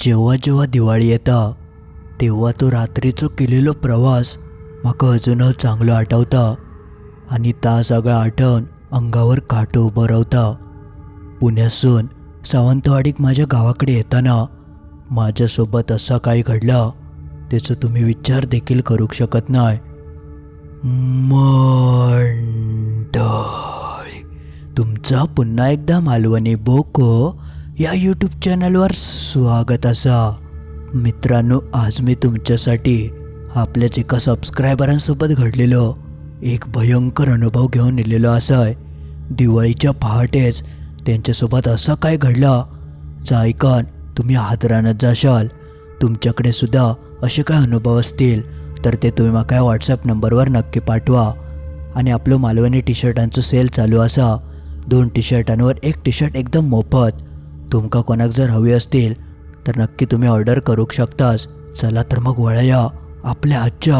जेव्हा जेव्हा दिवाळी येता तेव्हा तो रात्रीचो केलेलो प्रवास म्हाका अजूनच चांगलो आठवता आणि ता सगळं आठवण अंगावर काटो उबो रावता. पुण्यासून सावंतवाडीक माझ्या गावाकडे येताना माझ्यासोबत असा काय घडला त्याचं तुम्ही विचार देखील करू शकत नाही. मंडळी तुमचा पुन्हा एकदा मालवणी बोको. या यूट्यूब चॅनलवर स्वागत असा. मित्रांनो आज मी तुमच्यासाठी आपल्याच एका सबस्क्रायबरांसोबत घडलेलो एक भयंकर अनुभव घेऊन येलेलो असाय. दिवाळीच्या पहाटेच त्यांच्यासोबत असं काय घडलं? जे ऐकून तुम्ही हादरानत जाशाल. तुमच्याकडे सुद्धा असे काय अनुभव असतील तर ते तुम्ही म्हाका व्हॉट्सअप नंबरवर नक्की पाठवा. आणि आपलं मालवणी टी शर्टांचं सेल चालू असा. दोन टी शर्टांवर एक टी शर्ट एकदम मोफत. तुमका कोणाक जर हवी असतील तर नक्की तुम्ही ऑर्डर करू शकतास. चला तर मग वळया आपल्या आजच्या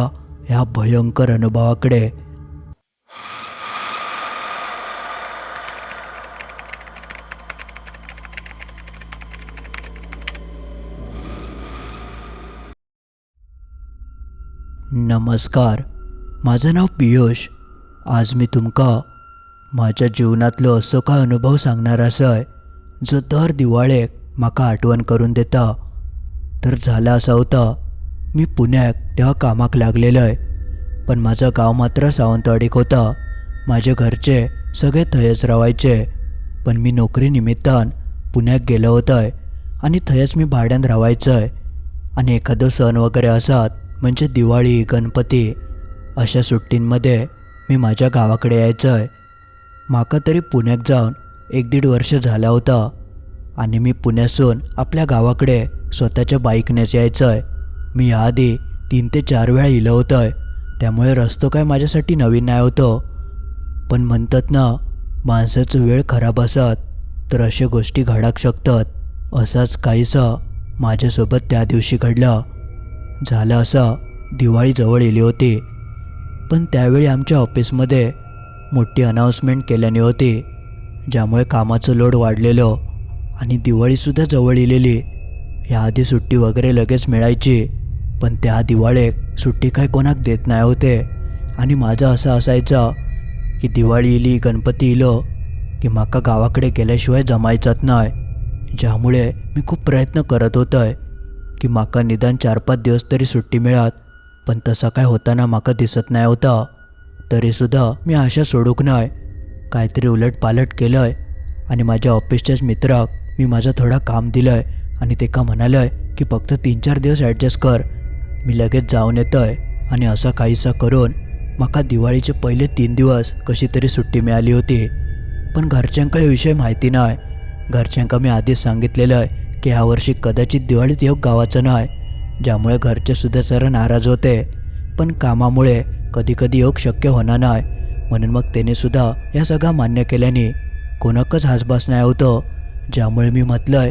ह्या भयंकर अनुभवाकडे. नमस्कार माझं नाव पियुष. आज मी तुमका माझ्या जीवनातलो असो काय अनुभव सांगणार असय. जो दर दिवाळेक म्हाका आठवण करून देता तर झाला असा होता मी पुण्याक तेव्हा कामाक लागलेलोय पण माझं गाव मात्र सावंतवाडीक होता माझे घरचे सगळे थंयच रावायचे पण मी नोकरी निमित्तान पुण्याक गेलो होतोय आणि थंयच मी भाड्यान रावायचंय आणि एखादं सण वगैरे असतात म्हणजे दिवाळी गणपती अशा सुट्टींमध्ये मी माझ्या गावाकडे यायचं आहे माका तरी पुण्यात जाऊन एक दीड वर्ष झाला होता आणि मी पुण्यासून आपल्या गावाकडे स्वतःच्या बाईकनेच यायचं आहे मी याआधी तीन ते चार वेळा इलं होतं आहे त्यामुळे रस्तो काय माझ्यासाठी नवीन नाही होतं. पण म्हणतात ना माणसाचं वेळ खराब असत तर अशा गोष्टी घडाक शकतात. असाच काहीसा माझ्यासोबत त्या दिवशी घडला. झालं असा दिवाळी जवळ येली होती. पण त्यावेळी आमच्या ऑफिसमध्ये मोठी अनाऊन्समेंट केल्याने होती. ज्यामुळे कामाचं लोड वाढलेलं आणि दिवाळीसुद्धा जवळ येलेली याआधी सुट्टी वगैरे लगेच मिळायची पण त्या दिवाळेक सुट्टी काय कोणाक देत नाही होते आणि माझं असं असायचं की दिवाळी इली गणपती इलो की माका गावाकडे गेल्याशिवाय जमायचंच नाही. ज्यामुळे मी खूप प्रयत्न करत होतोय की माका निदान चार पाच दिवस तरी सुट्टी मिळत पण तसा काय होताना माका दिसत नाही होता. तरीसुद्धा मी आशा सोडूक नाही. काहीतरी उलटपालट केलं आहे आणि माझ्या ऑफिसच्याच मित्राक मी माझं थोडं काम दिलं आहे आणि ते का म्हणालं आहे की फक्त तीन चार दिवस ॲडजस्ट कर. मी लगेच जाऊन येतो आहे आणि असा काहीसा करून माका दिवाळीचे पहिले तीन दिवस कशी तरी सुट्टी मिळाली होती. पण घरच्यांका विषय माहिती नाही. घरच्यांका मी आधीच सांगितलेलं आहे की ह्यावर्षी कदाचित दिवाळीत योग गावाचं नाही ज्यामुळे घरचे सुद्धा जरा नाराज होते. पण कामामुळे कधीकधी योग शक्य होणार नाही. म्हणून मग त्याने सुद्धा या सगळा मान्य केल्याने कोणाकच हासबास नाही होतं. ज्यामुळे मी म्हटलंय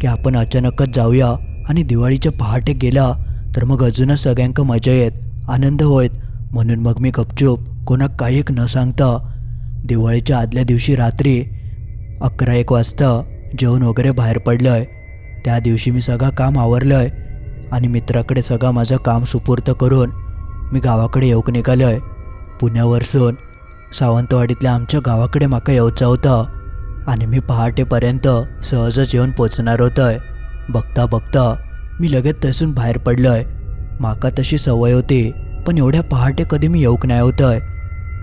की आपण अचानकच जाऊया आणि दिवाळीच्या पहाटे गेला तर मग अजूनच सगळ्यांक मजा येत आनंद होईत म्हणून मग मी गपचूप कोणाक काही एक न सांगता दिवाळीच्या आदल्या दिवशी रात्री अकरा एक वाजता जेवण वगैरे बाहेर पडलंय. त्या दिवशी मी सगळं काम आवरलंय आणि मित्राकडे सगळं माझं काम सुपूर्त करून मी गावाकडे येऊक निघालोय. पुण्यावरसून सावंतवाडीतल्या आमच्या गावाकडे माका येऊचा होता आणि मी पहाटेपर्यंत सहजच येऊन पोचणार होतंय. बघता बघता मी लगेच तसून बाहेर पडलोय. माका तशी सवय होती पण एवढ्या पहाटे कधी मी येऊक नाही होतंय.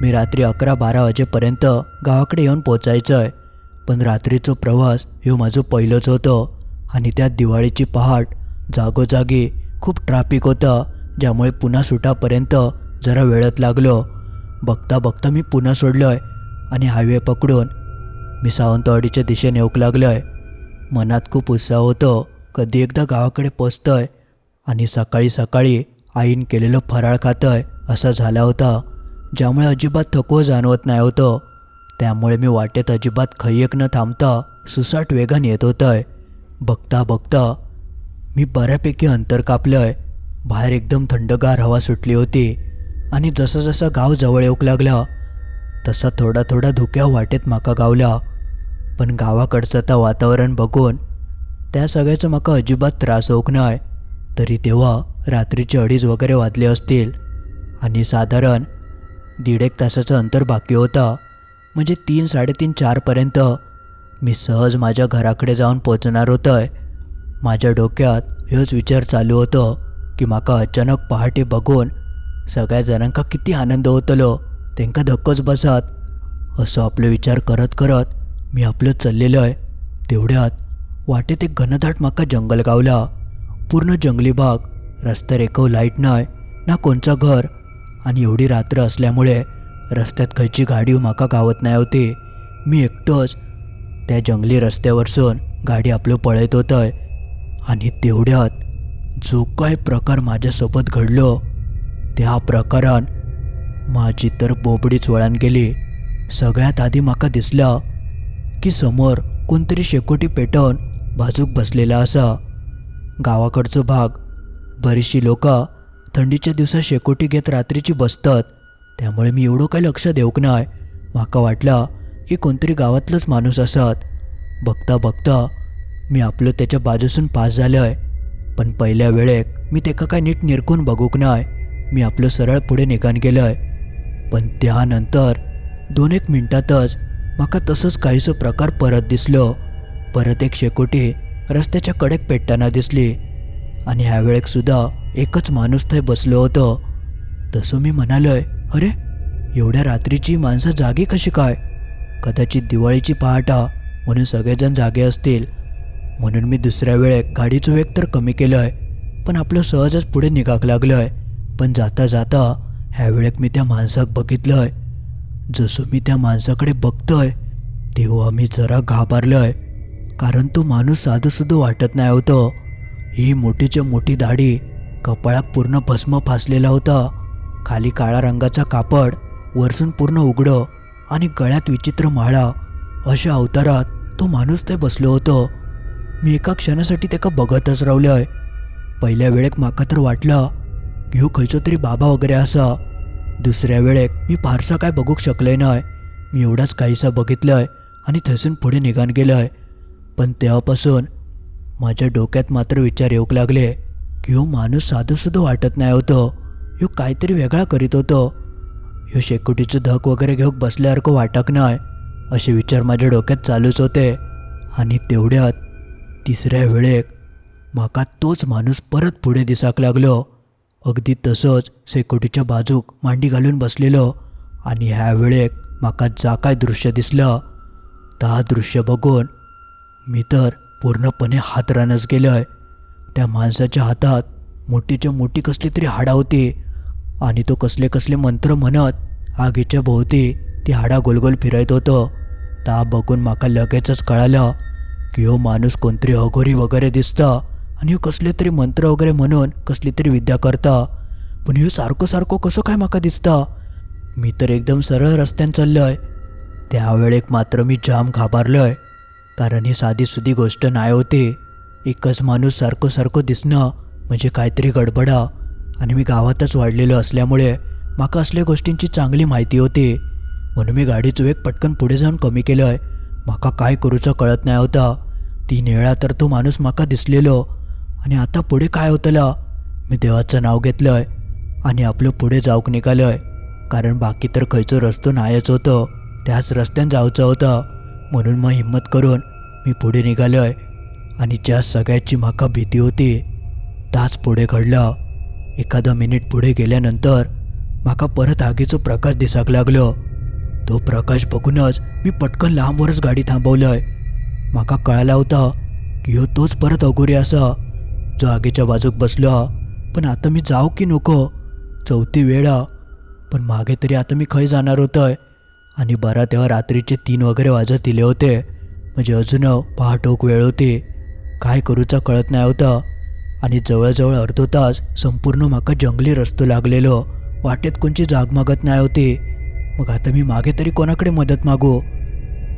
मी रात्री अकरा बारा वाजेपर्यंत गावाकडे येऊन पोचायचं आहे पण रात्रीचो प्रवास ह्यो माझं पहिलंच होतं. आणि त्यात दिवाळीची पहाट जागोजागी खूप ट्रॅफिक होतं ज्यामुळे पुन्हा सुटापर्यंत जरा वेळत लागलो. बघता बघता मी पुन्हा सोडलो आहे आणि हायवे पकडून मी सावंतवाडीच्या दिशेने येऊक लागलो आहे मनात खूप उत्साह होतो. कधी एकदा गावाकडे पोचतोय आणि सकाळी सकाळी आईन केलेलं फराळ खातोय असा झाला होता ज्यामुळे अजिबात थकवा जाणवत नाही होतं. त्यामुळे मी वाटेत अजिबात खय्यक न थांबता सुसाट वेगाने येत होतंय. बघता बघता मी बऱ्यापैकी अंतर कापलं आहे बाहेर एकदम थंडगार हवा सुटली होती. आणि जसं जसं गाव जवळ येऊक लागला तसा थोडा थोडा धुक्या वाटेत माका गावला पण गावाकडचं आता वातावरण बघून त्या सगळ्याचं म्हाका अजिबात त्रास होऊक नाय. तरी तेव्हा रात्रीचे अडीच वगैरे वाजले असतील. आणि साधारण दीड एक तासाचं अंतर बाकी होता. म्हणजे तीन साडेतीन चारपर्यंत मी सहज माझ्या घराकडे जाऊन पोचणार होतंय. माझ्या डोक्यात हेच विचार चालू होतो की म्हाका अचानक पहाटे बघून सगळ्या जणांका किती आनंद होतलो. तेंका धक्कोच बसत. असं आपलो विचार करत करत मी आपलं चललेलोय. आहे तेवढ्यात वाटेत एक घनदाट म्हाका जंगल गावला. पूर्ण जंगली भाग रस्त्यार एकव लाइट नाय ना कोणचं घर आणि एवढी रात्र असल्यामुळे रस्त्यात खयची गाडी म्हाका गावत नाही होती. मी एकटोच त्या जंगली रस्त्यावरसून गाडी आपलं पळयत होतंय. आणि तेवढ्यात जो काय प्रकार माझ्यासोबत घडलो त्या प्रकारान माझी तर बोबडीच वळण गेली. सगळ्यात आधी म्हाका दिसला की समोर कोणतरी शेकोटी पेटवून बाजूक बसलेला असा. गावाकडचो भाग बरीचशी लोकां थंडीच्या दिवसात शेकोटी घेत रात्रीची बसतात. त्यामुळे मी एवढं काही लक्ष देऊक नाय. म्हाका वाटला की कोणतरी गावातलंच माणूस असत. बघता बघता मी आपलं त्याच्या बाजूसून पास झालंय. पण पहिल्या वेळेक मी तेका काय नीट निरखून बघूक नाय. मी आपलं सरळ पुढे निघान गेलंय पण त्यानंतर दोन एक मिनटातच माका तसंच काहीसं प्रकार परत दिसलो. परत एक शेकोटी रस्त्याच्या कडेक पेटताना दिसली. आणि ह्या वेळेक सुद्धा एकच माणूस थंय बसलो होतो. तसं मी म्हणालोय अरे एवढ्या रात्रीची माणसं जागी कशी काय? कदाचित दिवाळीची पहाटा म्हणून सगळेजण जागे असतील. म्हणून मी दुसऱ्या वेळेक गाडीचं वेग तर कमी केलंय पण आपलं सहजच पुढे निघाक लागलंय. पण जाता जाता ह्या वेळेक मी त्या माणसाक बघितलंय. जसं मी त्या माणसाकडे बघतोय तेव्हा मी जरा घाबरलोय. कारण तो माणूस साधंसुद्धा वाटत नाही होतं. ही मोठीच्या मोठी दाढी कपाळात पूर्ण भस्म फासलेला होता. खाली काळा रंगाचा कापड वरसून पूर्ण उघडं आणि गळ्यात विचित्र माळा. अशा अवतारात तो माणूस ते बसलो होतो. मी एका क्षणासाठी त्याका बघतच रावलोय पहिल्या वेळेक माका तर वाटलं ह्यो खंयचो तरी बाबा वगैरे असा दुसऱ्या वेळेक मी फारसा काय बघूक शकले नाय. मी एवढाच काहीसा बघितलंय आणि थंयसून पुढे निघान गेलंय. पण तेव्हापासून माझ्या डोक्यात मात्र विचार येऊक लागले की ह्यो माणूस साधं सुद्धा वाटत नाही होतं. ह्यो काहीतरी वेगळा करीत होतो. ह्यो शेकोटीचं धक वगैरे घेऊन बसल्यासारखं वाटक नाय असे विचार माझ्या डोक्यात चालूच होते. आणि तेवढ्यात तिसऱ्या वेळेक म्हाका तोच माणूस परत पुढे दिसाक लागलो. अगदी तसंच शेकोटीच्या बाजूक मांडी घालून बसलेलो. आणि ह्या वेळेक म्हाका जा काय दृश्य दिसलं ता दृश्य बघून मी तर पूर्णपणे हातरानच गेलंय. त्या माणसाच्या हातात मोठीच्या मोठी कसली तरी हाडा होती. आणि तो कसले कसले मंत्र म्हणत आगीच्या भोवती ती हाडा गोलगोल फिरत होतं. ता बघून माका लगेचच कळालं की हो माणूस कोणतरी अघोरी वगैरे दिसतं. आणि ह्यो कसले तरी मंत्र वगैरे म्हणून कसली तरी विद्या करता. पण ह्यो सारखं सारखं कसं काय म्हाका दिसता? मी तर एकदम सरळ रस्त्यान चाललोय. त्यावेळेक मात्र मी जाम घाबरलोय. कारण ही साधी सुधी गोष्ट नाही होती. एकच माणूस सारखं सारखं दिसणं म्हणजे काहीतरी गडबडा. आणि मी गावातच वाढलेलो असल्यामुळे माका असल्या गोष्टींची चांगली माहिती होती. म्हणून मी गाडीचं वेग पटकन पुढे जाऊन कमी केलंय. माका काय करूचं कळत नाही होता. तीन वेळा तर तो माणूस माका दिसलेलो. आणि आता पुढे काय होतलं? मी देवाचं नाव आहे आणि आपलं पुढे जाऊक आहे कारण बाकी तर खंयचो रस्तो नाहीच होतं. त्याच रस्त्यान जावचं होतं. म्हणून मग हिंमत करून मी पुढे निघालो आहे आणि ज्या सगळ्याची म्हाका भीती होती ताच पुढे घडला. एखादा मिनिट पुढे गेल्यानंतर म्हाका परत आगीचो प्रकाश दिसाक लागलो. तो प्रकाश बघूनच मी पटकन लांबवरच गाडी थांबवलं आहे म्हाका कळाला होता की ह्यो तोच परत अगोरी असा जागेच्या बाजूक बसलो हा. पण आता मी जाऊ की नको? चौथी वेळ हा. पण मागे तरी आता मी खंय जाणार होतंय? आणि बरा तेव्हा रात्रीचे तीन वगैरे वाजत दिले होते. म्हणजे अजून पहाटोक वेळ होती. काय करूचा कळत नाही होता. आणि जवळजवळ अर्धो तास संपूर्ण माका जंगली रस्तो लागलेलो. वाटेत कोणची जाग मागत नाही होती. मग आता मी मागे तरी कोणाकडे मदत मागू?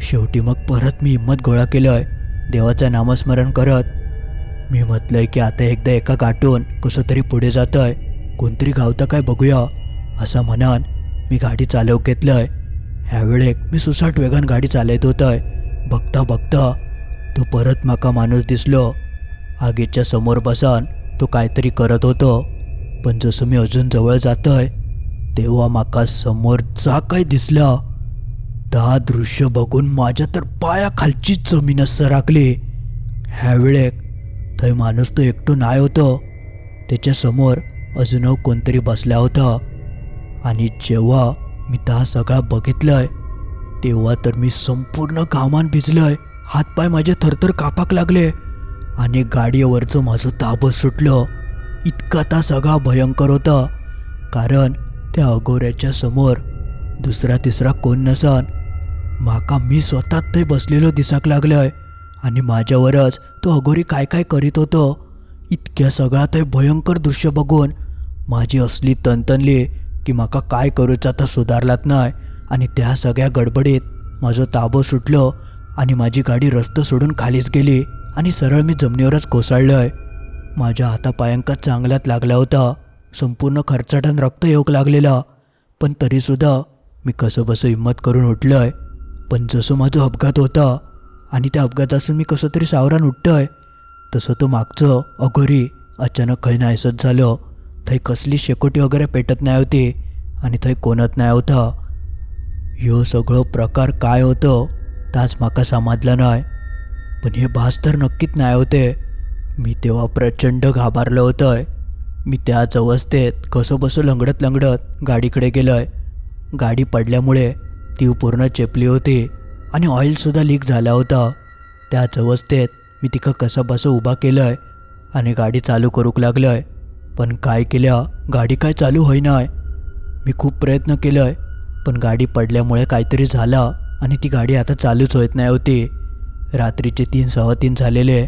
शेवटी मग परत मी हिंमत गोळा केलंय. देवाचं नामस्मरण करत मी म्हटलंय की आता एकदा एका गाठून कसं तरी पुढे जातंय. कोणतरी गावता काय बघूया असं म्हणान मी गाडी चालव घेतलंय. ह्या वेळेक मी सुसाट वेगान गाडी चालवत होतंय. बघता बघता तो परत माका माणूस दिसलो. आगीच्या समोर बसान तो काहीतरी करत होतो. पण जसं मी अजून जवळ जातोय तेव्हा माका समोर जा काय दिसला. त्या दृश्य बघून माझ्या तर पायाखालचीच जमीन सरकली ह्या वेळेक थंय माणूस तो एकटो नाय होतो. त्याच्यासमोर अजून कोणतरी बसला होता. आणि जेव्हा मी ता सगळा बघितलंय तेव्हा तर मी संपूर्ण घामान भिजलंय. हातपाय माझे थरथर कापाक लागले. आणि गाडीवरचं माझं ताबं सुटलं. इतका ता सगळा भयंकर होता. कारण त्या अगोऱ्याच्या समोर दुसरा तिसरा कोण नसन. माका मी स्वतः ते बसलेलो दिसाक लागलंय. आणि माझ्यावरच तो अघोरी काय काय करीत होतं? इतक्या सगळा ते भयंकर दृश्य बघून माझी असली तनतनली की माका काय करूचा आता सुधारलात नाही आणि त्या सगळ्या गडबडीत माझं ताबं सुटलं आणि माझी गाडी रस्ता सोडून खालीच गेली आणि सरळ मी जमिनीवरच कोसळलंय. माझ्या हातापायांका चांगलाच लागला होता. संपूर्ण खर्चाटन रक्त येऊक लागलेला. पण तरीसुद्धा मी कसं बसं हिंमत करून उठलंय. पण जसं माझं अपघात होता आणि त्या अपघातातून मी कसं तरी सावरान उठतोय. तसं तो मागचं अघोरी अचानक खंय नाहीसत झालं. थंय कसली शेकोटी वगैरे पेटत नाही होती आणि थंय कोणत नाही होता. ह्यो सगळं प्रकार काय होतं ताच माका समाजलं नाही पण हे भास तर नक्कीच नाही होते. मी तेव्हा प्रचंड घाबरलं होतं आहे मी त्याच अवस्थेत कसं बसं लंगडत लंगडत गाडीकडे गेलोय. गाडी पडल्यामुळे ती पूर्ण चेपली होती. आणि ऑइलसुद्धा लीक झाला होता. त्याच अवस्थेत मी तिकं कसं बसं उभा आहे आणि गाडी चालू करूक लागलं आहे पण काय केल्या? गाडी काय चालू होईनाय? मी खूप प्रयत्न केलं आहे पण गाडी पडल्यामुळे काहीतरी झालं आणि ती गाडी आता चालूच होत नाही होती. रात्रीचे तीन सव्वा तीन झालेले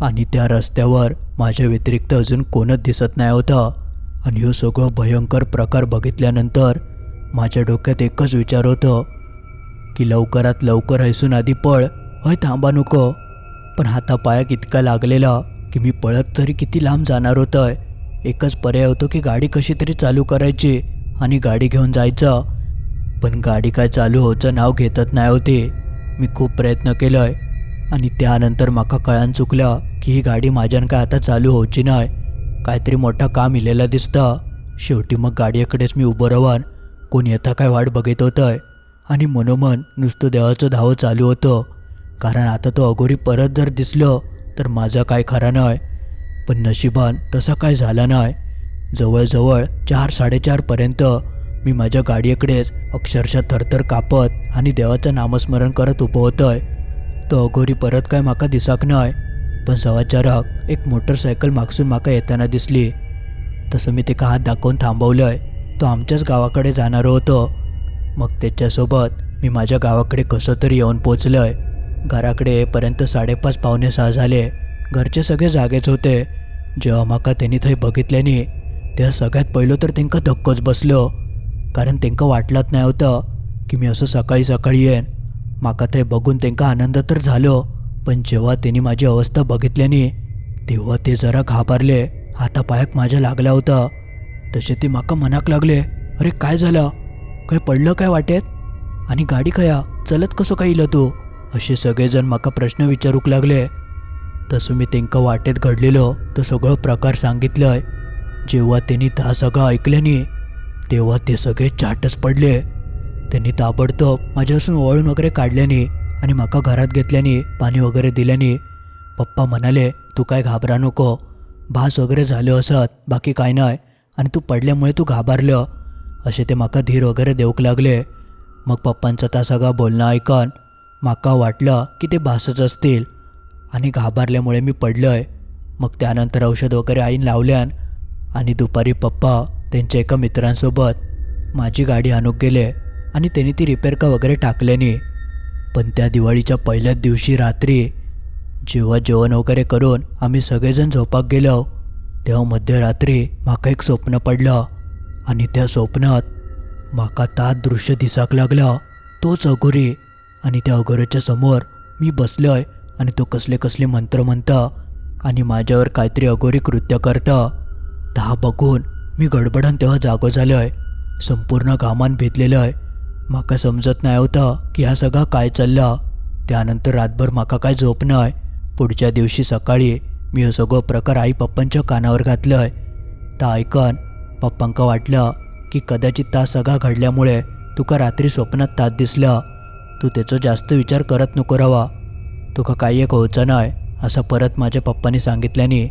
आणि त्या रस्त्यावर माझ्या व्यतिरिक्त अजून कोणच दिसत नाही होतं. आणि हे सगळं भयंकर प्रकार बघितल्यानंतर माझ्या डोक्यात एकच विचार होतं की लवकरात लवकर हैसून आधी पळ. हय थांबा नको. पण हातापायाक इतका लागलेला की मी पळत तरी किती लांब जाणार होतंय. एकच पर्याय होतो की गाडी कशी तरी चालू करायची आणि गाडी घेऊन जायचं. पण गाडी काय चालू होचं नाव घेतच नाही होती. मी खूप प्रयत्न केलोय आणि त्यानंतर माका कळान चुकलं की ही गाडी माझ्यान काय आता चालू होची नाही काहीतरी मोठा काम इलेला दिसतं. शेवटी मग गाडीकडेच मी उभं राहून कोण येता काय वाट बघत होतंय? आणि मनोमन नुसतं देवाचं धावं चालू होतं. कारण आता तो अघोरी परत जर दिसलं तर माझा काय खरा नाही पण नशिबान तसा काय झाला नाही जवळजवळ चार साडेचारपर्यंत मी माझ्या गाडीकडेच अक्षरशः थरथर कापत आणि देवाचं नामस्मरण करत उभं होतंय. तो अघोरी परत काय माका दिसाक नाही पण सवाचाराक एक मोटरसायकल मागसून माका येताना दिसली. तसं मी ते हात दाखवून थांबवलंय. तो आमच्याच गावाकडे जाणारं होतो. मग त्याच्यासोबत मी माझ्या गावाकडे कसं तरी येऊन पोचलोय. घराकडे येईपर्यंत साडेपाच पावणे सहा झाले. घरचे सगळे जागेच होते. जेव्हा माका त्यांनी थंय बघितल्याने त्या सगळ्यात पहिलं तर त्यांका धक्कोच बसलो. कारण त्यांका वाटलंच नाही होतं की मी असं सकाळी सकाळी येईन. माका ते बघून त्यांका आनंद तर झालो पण जेव्हा त्यांनी माझी अवस्था बघितल्याने तेव्हा ते जरा घाबरले. हातापायाक माझ्या लागला होता तसे ते माका मनाक लागले अरे काय झालं? काय पडलं काय वाटेत? आणि गाडी खया चलत कसं काय इलं तू? असे सगळेजण म्हाका प्रश्न विचारूक लागले. तसं मी तेंका वाटेत घडलेलो तो सगळं प्रकार सांगितलंय. जेव्हा त्यांनी ता सगळं ऐकल्यानी तेव्हा ते सगळे चाटच पडले. त्यांनी ताबडतोब माझ्यापासून वळून वगैरे काढल्याने आणि माका घरात घेतल्याने पाणी वगैरे दिल्याने पप्पा म्हणाले तू काय घाबरा नको हो? भास वगैरे झालं असत बाकी काय नाही आणि तू पडल्यामुळे तू घाबरलं. असे ते माका धीर वगैरे देऊक लागले. मग पप्पांचं ता सगळा बोलणं ऐकून माका वाटलं की ते भासच असतील आणि घाबरल्यामुळे मी पडलोय. मग त्यानंतर औषध वगैरे आईन लावल्यान आणि दुपारी पप्पा त्यांच्या एका मित्रांसोबत माझी गाडी आणूक गेले आणि त्यांनी ती रिपेअर का वगैरे टाकल्याने पण त्या दिवाळीच्या पहिल्याच दिवशी रात्री जेव्हा जेवण वगैरे करून आम्ही सगळेजण झोपाक गेलो तेव्हा मध्यरात्री माका एक स्वप्न पडलं. आणि त्या स्वप्नात म्हाका तात दृश्य दिसाक लागला. तोच अघोरी आणि त्या अघोऱ्याच्या समोर मी बसलोय आणि तो कसले कसले मंत्र म्हणता आणि माझ्यावर काहीतरी अघोरी कृत्य करता. ता बघून मी गडबडान तेव्हा जागो झालोय. संपूर्ण घामान भेदलेलोय. आहे माका समजत नाही होता की हा सगळा काय चालला. त्यानंतर रातभर माका काय झोप नाही पुढच्या दिवशी सकाळी मी हो सगळं प्रकार आई पप्पांच्या कानावर घातलंय. ता ऐकन पप्पांका वाटलं की कदाचित ता सगळा घडल्यामुळे तुका रात्री स्वप्नात तात दिसला. तू त्याचा जास्त विचार करत नको रवा. तुका काही एक होचं नाही असं परत माझ्या पप्पानी सांगितल्याने.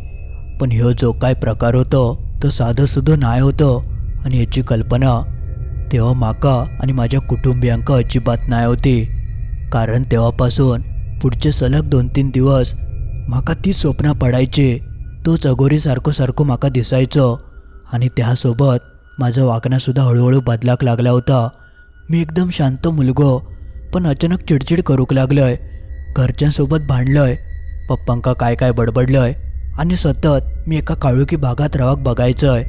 पण ह्यो जो काय प्रकार होतो तो साधं सुधं नाही होतं. आणि याची कल्पना तेव्हा माका आणि माझ्या कुटुंबियांका अजिबात नाही होती. कारण तेव्हापासून पुढचे सलग दोन तीन दिवस माका ती स्वप्न पडायची. तोच अगोरी सारखो सारखं माका दिसायचं. आणि त्यासोबत माझं वागणंसुद्धा हळूहळू बदलाक लागला होता. मी एकदम शांत मुलगो पण अचानक चिडचिड करूक लागलोय. घरच्यांसोबत भांडलोय. पप्पांका काय काय बडबडलंय. आणि सतत मी एका काळुकी भागात रावाक बघायचंय.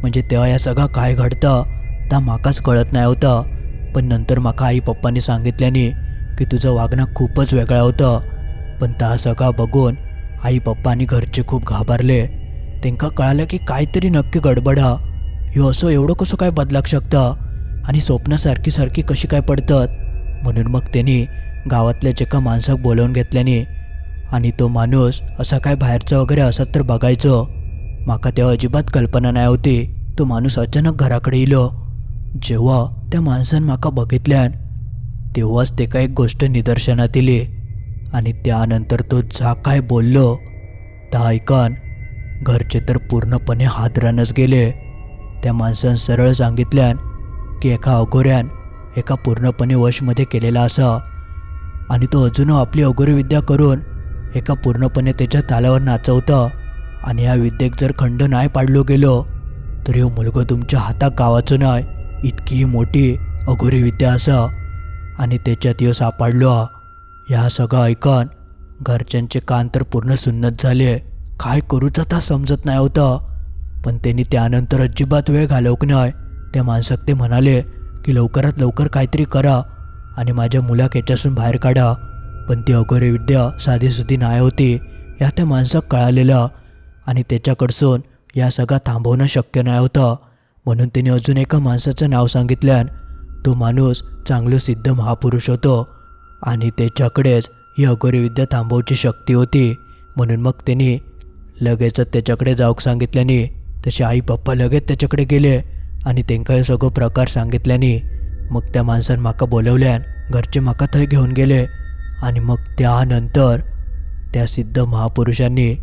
म्हणजे तेव्हा या सगळं काय घडतं ता माकाच कळत नाही होतं. पण नंतर माका आई पप्पांनी सांगितल्याने की तुझं वागणं खूपच वेगळं होतं. पण ता सगळा बघून आई पप्पा आणि घरचे खूप घाबरले. त्यांका कळालं की काहीतरी नक्की गडबडा. ह्यो असं एवढं कसं काय बदलाक शकतं? आणि स्वप्न सारखी सारखी कशी काय पडतात? म्हणून मग त्यांनी गावातल्या जेका माणसाक बोलावून घेतल्याने आणि तो माणूस असा काय बाहेरचा वगैरे असत तर बघायचं. माका तेव्हा अजिबात कल्पना नाही होती तो माणूस अचानक घराकडे येलो जेव्हा त्या माणसानं माका बघितल्यान तेव्हाच ते काय एक गोष्ट निदर्शनात इली. आणि त्यानंतर तो जा काय बोललो ता ऐकन घरचे तर पूर्णपणे हादरानच गेले. त्या माणसानं सरळ सांगितल्यान की एका अघोऱ्यान एका पूर्णपणे वशमध्ये केलेला असा आणि तो अजून आपली अघोरी विद्या करून एका पूर्णपणे त्याच्या तालावर नाचवतं आणि या विद्येक जर खंड नाही पाडलो गेलो तर ह्यो मुलगो तुमच्या हातात गावाचो नाही इतकी मोठी अघोरी विद्या असा आणि त्याच्यात ह्यो सापडलो. ह्या सगळं ऐकून घरच्यांचे कान तर पूर्ण सुन्नत झाले. काय करूचा आता समजत नाही होतं. पण त्यांनी त्यानंतर अजिबात वेळ घालवक नाही. त्या माणसाक ते म्हणाले की लवकरात लवकर काहीतरी करा आणि माझ्या मुलाक याच्यासून बाहेर काढा. पण ती अघोरी विद्या साधीसुधी नाही होती. या त्या माणसाक कळालेलं आणि त्याच्याकडसून या सगळा थांबवणं शक्य नाही होतं. म्हणून त्याने अजून एका माणसाचं नाव सांगितल्यान तो माणूस चांगलं सिद्ध महापुरुष होतो आणि त्याच्याकडेच ही अघोरी विद्या थांबवची शक्ती होती. म्हणून मग त्यांनी लगेचच त्याच्याकडे जाऊक सांगितल्याने तसे आई पप्पा लगेच त्याच्याकडे गेले आणि त्यांका हे सगळं प्रकार सांगितल्याने मग त्या माणसानं माका बोलवल्यान घरचे माका थंय घेऊन गेले. आणि मग त्यानंतर त्या सिद्ध महापुरुषांनी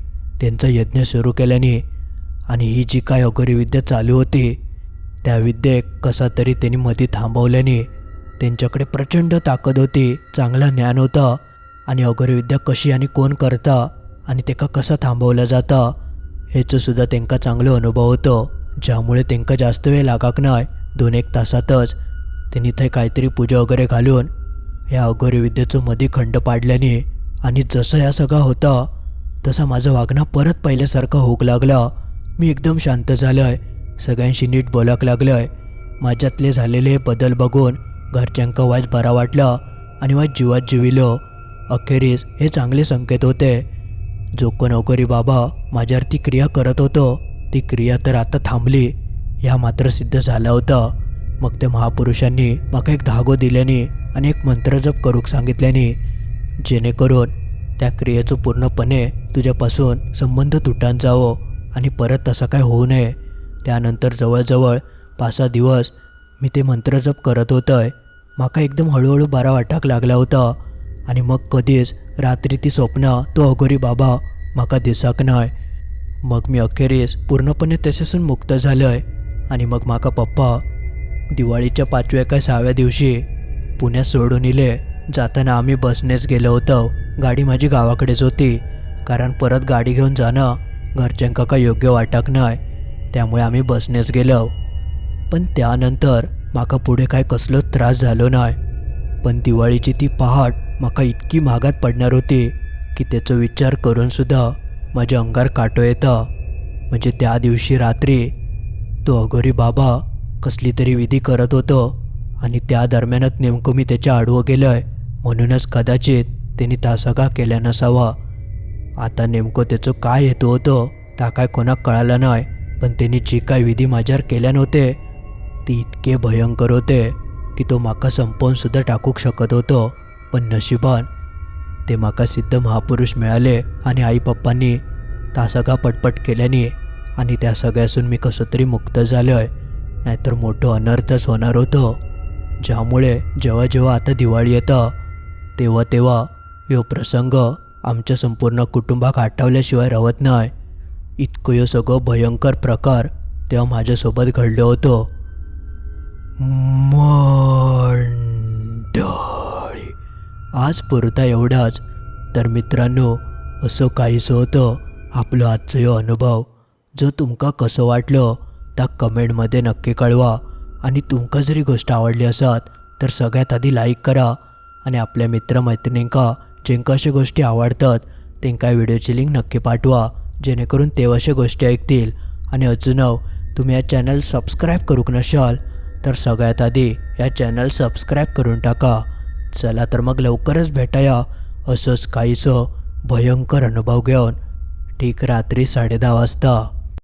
त्यांचा यज्ञ सुरू केल्याने आणि ही जी काय अघोरी विद्या चालू होती त्या विद्येक कसा तरी त्यांनी मधी थांबवल्याने त्यांच्याकडे प्रचंड ताकद होती चांगलं ज्ञान होतं आणि अघोरी विद्या कशी आणि कोण करता आणि तेका कसं थांबवलं जातं ह्याचं सुद्धा त्यांका चांगलं अनुभव होतो. ज्यामुळे त्यांका जास्त वेळ लागाक नाही दोन एक तासातच. त्यांनी थंय काहीतरी पूजा वगैरे घालून या अघोरी विद्येचं मध्ये खंड पाडल्याने आणि जसं या सगळं होतं तसं माझं वागणं परत पहिल्यासारखं होऊक लागलं. मी एकदम शांत झालंय सगळ्यांशी नीट बोलाक आहे माझ्यातले झालेले बदल बघून घरच्यांका वाज बरा वाटलं आणि वाईट जीवात जिविलो. अखेरीस हे चांगले संकेत होते. जो कोण बाबा माझ्यावर ती क्रिया करत होतो ती क्रिया तर आता थांबली. ह्या मात्र सिद्ध झाला होता. मग त्या महापुरुषांनी माका एक धागो दिल्याने आणि एक मंत्रजप करूक सांगितल्याने जेणेकरून त्या क्रियेचं पूर्णपणे तुझ्यापासून संबंध तुटान जावो आणि परत तसं काय होऊ नये. त्यानंतर जवळजवळ पाच सहा दिवस मी ते मंत्रजप करत होतंय. माका एकदम हळूहळू बरा वाटाक लागला होता आणि मग कधीच रात्री ती स्वप्न तो अघोरी बाबा म्हाका दिसाक नाही मग मी अखेरीस पूर्णपणे त्याच्यासून मुक्त झालंय आणि मग माका पप्पा दिवाळीच्या पाचव्या काय सहाव्या दिवशी पुण्यात सोडून इले. जाताना आम्ही बसनेच गेलो होतो. गाडी माझी गावाकडेच होती कारण परत गाडी घेऊन जाणं घरच्यांका काय योग्य वाटक नाही त्यामुळे आम्ही बसनेच गेलो. पण त्यानंतर माका पुढे काय कसलोच त्रास झालो नाही पण दिवाळीची ती पहाट माका इतकी महागात पडणार होती की त्याचा विचार करूनसुद्धा माझ्या अंगार काटो येतं. म्हणजे त्या दिवशी रात्री तो अघोरी बाबा कसली तरी विधी करत होतो आणि त्या दरम्यानच नेमकं मी त्याच्या आडवं गेलोय. म्हणूनच कदाचित त्याने तासगा केल्या नसावा. आता नेमकं त्याचं काय हेतू होतं ता काय कोणाक कळालं नाही पण त्यांनी जी काय विधी माझ्यावर केल्या नव्हते ती इतके भयंकर होते की तो माका संपवून सुद्धा टाकूक शकत होतो. पण नशिबान. ते माका सिद्ध महापुरुष मिळाले आणि आई पप्पांनी ता सगळा पटपट केल्याने आणि त्या सगळ्यासून मी कसं तरी मुक्त झालो आहे नाहीतर मोठं अनर्थच होणार होतं. ज्यामुळे जेव्हा जेव्हा आता दिवाळी येतं तेव्हा तेव्हा यो प्रसंग आमच्या संपूर्ण कुटुंबाक आठवल्याशिवाय राहत नाही इतकं यो सगळं भयंकर प्रकार तेव्हा माझ्यासोबत घडलं होतं. म आज पुरता एवढाच. तर मित्रांनो असं काहीसं होतं आपलं आजचं ह्यो अनुभव. जो तुमका कसं वाटलं त्या कमेंटमध्ये नक्की कळवा. आणि तुमका जरी गोष्ट आवडली असत तर सगळ्यात आधी लाईक करा. आणि आपल्या मित्रमैत्रिणींका जेंका अशा गोष्टी आवडतात त्यांका व्हिडिओची लिंक नक्की पाठवा. जेणेकरून ते अशा गोष्टी ऐकतील. आणि अजूनव हो, तुम्ही या चॅनल सबस्क्राईब करूक नशाल तर सगळ्यात आधी या चॅनल सबस्क्राईब करून टाका. चला तर मग लवकरच भेटाया. असंच काहीसं भयंकर अनुभव घेऊन ठीक रात्री साडेदहा वाजता.